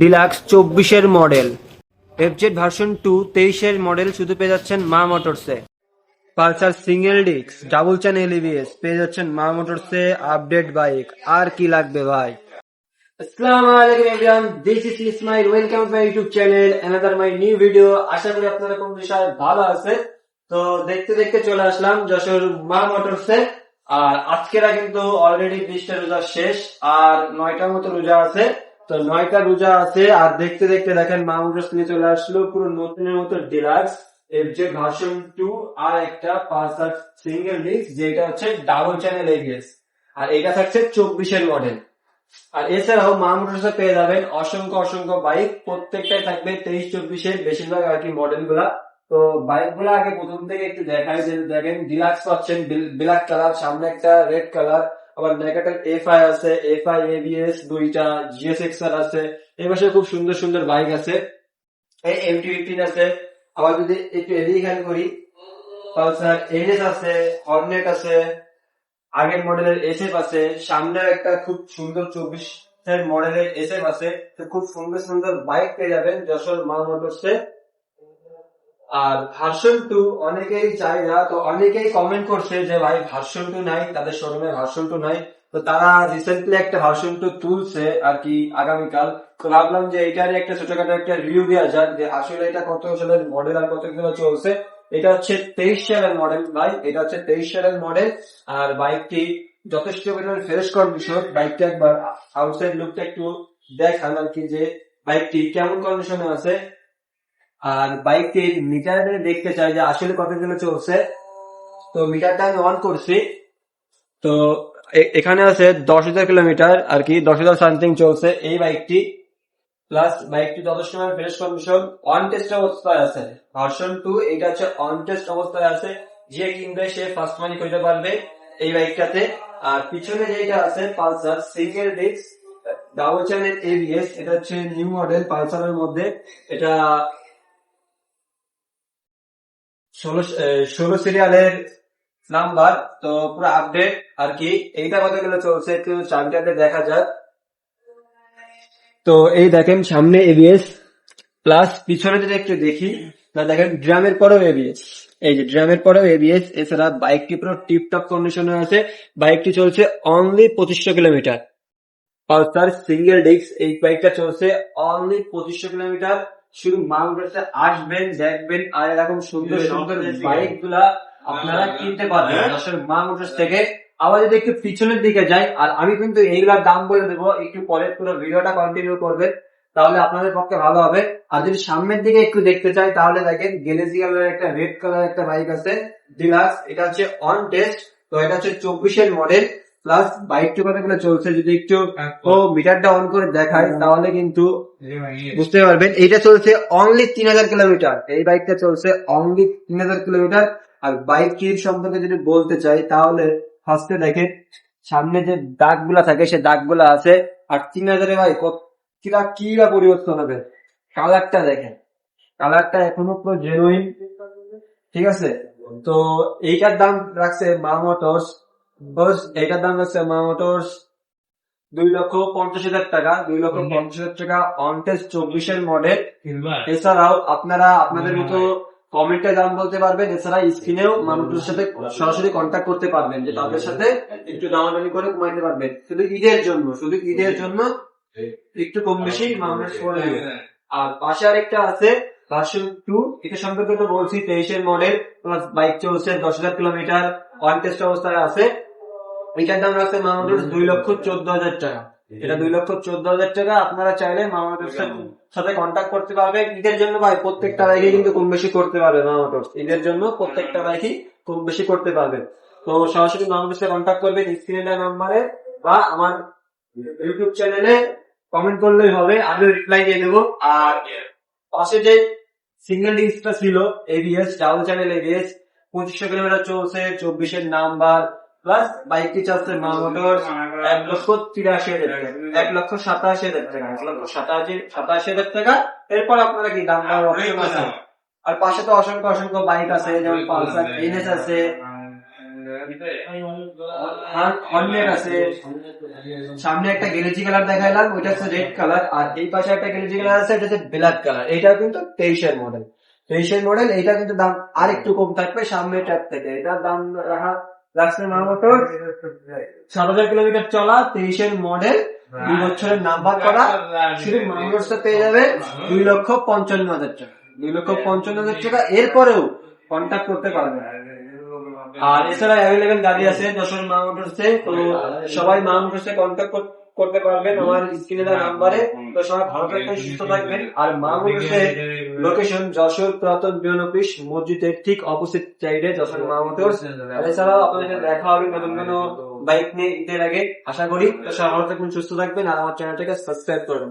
Deluxe চব্বিশের model. FZ version two তেইশের model শুধু পেয়ে যাচ্ছেন মা মোটরসে পালসার সিঙ্গেল ডিক্স ডাবল চ্যান এলিভিএস পেয়ে যাচ্ছেন মা মোটরসে আপডেট বাইক। আর কি লাগবে ভাই? আসসালামু আলাইকুম everyone this is Ismail welcome to my YouTube channel another my new video আশা করি আপনারা কোন বিষয় ভালো আছে? তো দেখতে দেখতে চলে আসলাম যশোর মা মোটরসে আর আজকেরা কিন্তু অলরেডি বিশটা রোজা শেষ, আর নয়টার মতো রোজা আছে। তো নয়টা রোজা আছে, আর দেখতে দেখতে দেখেন মা মোটরস নিয়ে চলে আসলো, পুরো নতুনের মতো ডিলাক্স এফজে ভার্সন টু, আর একটা পালসার সিঙ্গেল ডিস্ক যেটা হচ্ছে ডাবল চ্যানেল এবিএস। আর এটা থাকছে চব্বিশের মডেল। আর এছাড়াও মামুটসে পেয়ে যাবেন, অসংখ্য অসংখ্য বাইক, প্রত্যেকটাই থাকবে তেইশ চব্বিশের বেশিরভাগ আর কি মডেলগুলা তো বাইকগুলা আগে প্রথম থেকে একটু দেখায় যে দেখেন, ডিলাক্স পাচ্ছেন ব্ল্যাক কালার, সামনে একটা রেড কালার আবার নেকাটের এফ আই আছে এফ আই এবিএস দুইটা জিএস এক্সার আছে। এই পাশে খুব সুন্দর সুন্দর বাইক আছে। এই এম টি ফিফটিন আছে। আবার যদি একটু এদিকে খেয়াল করি পালসার এনএস আছে হর্নেট আছে, আগের মডেলের এসএফ আছে সামনে একটা খুব সুন্দর চব্বিশ মডেলের এসএফ আছে। তো খুব সুন্দর সুন্দর বাইক পেয়ে যাবেন যশোর মাল মোটরসে আর ভার্সন টু অনেকেই না, তো অনেকেই কমেন্ট করছে যে, ভাই, ভার্সন টু নাই, তাদের শোরুমে ভার্সন টু নাই। তো তারা রিসেন্টলি একটা ভার্সন টু তুলছে আর কি আগামীকাল। তো ভাবলাম যে, এটারই একটা ছোটখাটো একটা রিভিউ দেওয়া যাক যে, আসলে এটা কত সালের মডেল আর কত কিলো চলছে। এটা হচ্ছে তেইশ সালের মডেল ভাই। এটা হচ্ছে তেইশ সালের মডেল আর বাইকটি যথেষ্ট পরিমাণ ফ্রেশ কন্ডিশন বাইকটা একবার আউটসাইড লুকটা একটু দেখান আর কি যে বাইকটি কেমন কন্ডিশনে আছে। আর বাইকটির মিটারে দেখতে চাই যে আসলে কত কিলো চলছে তো মিটারটা আমি অন করছি। তো এখানে আছে দশ হাজার কিলোমিটার আর কি, দশ হাজার সামথিং চলছে এই বাইকটি প্লাস বাইকটি যথেষ্ট ফ্রেশ কন্ডিশন অন টেস্ট অবস্থায় আছে। ভার্সন টু এটা হচ্ছে অন টেস্ট অবস্থায় আছে। যে কিনবে সে ফার্স্ট মানি করতে পারবে এই বাইকটাতে আর পিছনে যেটা আছে Pulsar single disc double channel ABS এটা হচ্ছে নিউ মডেল পালসারের মধ্যে। এটা ষোলো সিরিয়ালের নাম্বার তো পুরো আপডেট আর কি। এইটা কতগুলো চলছে একটু চাবিটাতে দেখা যাক। তো এই দেখেন সামনে এবিএস প্লাস পিছনে যদি একটু দেখি না দেখেন ড্রামের পরেও এবিএস এই যে ড্রামের পরেও এবিএস এছাড়া বাইকটি পুরো টিপটপ কন্ডিশনে আছে। বাইকটি চলছে অনলি পঁচিশশো কিলোমিটার। পালসার সিঙ্গেল ডিস্ক এই বাইকটা চলছে অনলি পঁচিশশো কিলোমিটার। শুধু মাউন্টেসে আসবেন দেখবেন আর এরকম সুন্দর সুন্দর বাইকগুলা আপনারা কিনতে পারবেন। আসলে মাউন্টেস থেকে আবার যদি একটু পিছনের দিকে যাই আর আমি কিন্তু এইগুলার দাম বলে দেবো একটু পরে পুরো ভিডিওটা কন্টিনিউ করবেন তাহলে আপনাদের পক্ষে ভালো হবে। আর যদি সামনের দিকে একটু দেখতে চাই তাহলে দেখেন গেলেজি কালারের একটা রেড কালার একটা বাইক আছে ডিলাক্স এটা হচ্ছে অন টেস্ট তো এটা হচ্ছে চব্বিশের মডেল প্লাস বাইকটি কতগুলো চলছে যদি একটু ও মিটারটা অন করে দেখায় তাহলে কিন্তু বুঝতে পারবেন এইটা চলছে অনলি তিন হাজার কিলোমিটার এই বাইকটা চলছে অনলি তিন হাজার কিলোমিটার আর বাইকটির সম্পর্কে যদি বলতে চাই তাহলে ফার্স্টে দেখেন সামনে যে দাগগুলা থাকে সে দাগগুলা আছে। আর তিন হাজারে ভাই কিরা কি বা পরিবর্তন হবে? কালারটা দেখেন। কালারটা এখনও পুরো জেনুইন ঠিক আছে? তো এইটার দাম রাখছে মা মোটরস বস এইটার দাম মা মোটরস দুই লক্ষ পঞ্চাশ হাজার টাকা দুই লক্ষ পঞ্চাশ হাজার টাকা অনটেস চব্বিশের মডেল এছাড়াও আপনারা আপনাদের মতো কমেন্টে দাম বলতে পারবেন এছাড়া স্ক্রিনেও মানুষের সাথে সরাসরি কন্ট্যাক্ট করতে পারবেন যে তাদের সাথে একটু দামাদামি করে কমাইতে পারবেন। শুধু ঈদের জন্য শুধু ঈদের জন্য একটু কম বেশি মানুষ করে আর পাশে আরেকটা আছে ভার্সন টু এটা সম্পর্কে তো বলছি তেইশের মডেল প্লাস বাইক চলছে দশ হাজার কিলোমিটার টেস্ট অবস্থায় আছে। এটার দাম রাখছে মামাটোর দুই লক্ষ চোদ্দ হাজার টাকা। এটা দুই লক্ষ চোদ্দ হাজার টাকা আপনারা চাইলে মামাটোর সাথে কন্ট্যাক্ট করতে পারবে। ঈদের জন্য ভাই প্রত্যেকটা বাইকে কিন্তু কম বেশি করতে পারবে মামাটোর ঈদের জন্য প্রত্যেকটা বাইকই কম বেশি করতে পারবে। তো সরাসরি মামাটোর সাথে কন্ট্যাক্ট করবেন স্ক্রিনে নাম্বারে বা আমার ইউটিউব চ্যানেলে কমেন্ট করলেই হবে। আমি রিপ্লাই দিয়ে দেবো। আর পাশে যে সিঙ্গেল ডিস্কটা ছিল এবিএস ডাবল চ্যানেল এবিএস পঁচিশশো কিলোমিটার চলছে চব্বিশের নাম্বার প্লাস বাইকটি চাচ্ছে মা মোটর এক লক্ষ তিরাশি হাজার টাকা এক লক্ষ সাতাশি হাজার টাকা এক লক্ষ সাতাশি সাতাশি হাজার টাকা। এরপর আপনারা কি দাম দেওয়ার আর পাশে তো অসংখ্য অসংখ্য বাইক আছে যেমন পালসার এনএস আছে। হর্নেট আছে। সামনে একটা গেলেজি কালার দেখাইলাম ওইটা হচ্ছে রেড কালার আর এই পাশে একটা গেলেজি কালার আছে এটা হচ্ছে ব্ল্যাক কালার এটা কিন্তু তেইশের মডেল তেইশের মডেল এটা কিন্তু দাম আর একটু কম থাকবে সামনে ট্যাপ থেকে। এটার দাম রাখা সাত হাজার কিলোমিটার চলা তেইশের মডেল দুই বছরের নাম্বার করা শুধু মামোটোরসটা পেয়ে যাবে দুই লক্ষ পঞ্চান্ন হাজার টাকা। দুই লক্ষ পঞ্চান্ন হাজার টাকা এরপরেও কন্ট্যাক্ট করতে পারবে আর এছাড়া অ্যাভেলেবেল গাড়ি আছে যশোর মা মোটরসে তো সবাই মা মোটরসে কন্ট্যাক্ট করতে পারবেন আমার স্ক্রিনে দেওয়া নাম্বারে। তো সবাই ভালো থাকবেন সুস্থ থাকবেন। আর মাহমুদ হোসেন লোকেশন যশোর পুরাতন বিমান অফিস মসজিদের ঠিক অপোজিট সাইডে যশোর মাহমুদ মোটরস এছাড়াও আপনাদের সাথে দেখা হবে নতুন কোনো বাইক নিয়ে ঈদের আগে। আশা করি তো সবাই ভালো থাকবেন সুস্থ থাকবেন। আর আমার চ্যানেলটাকে সাবস্ক্রাইব করবেন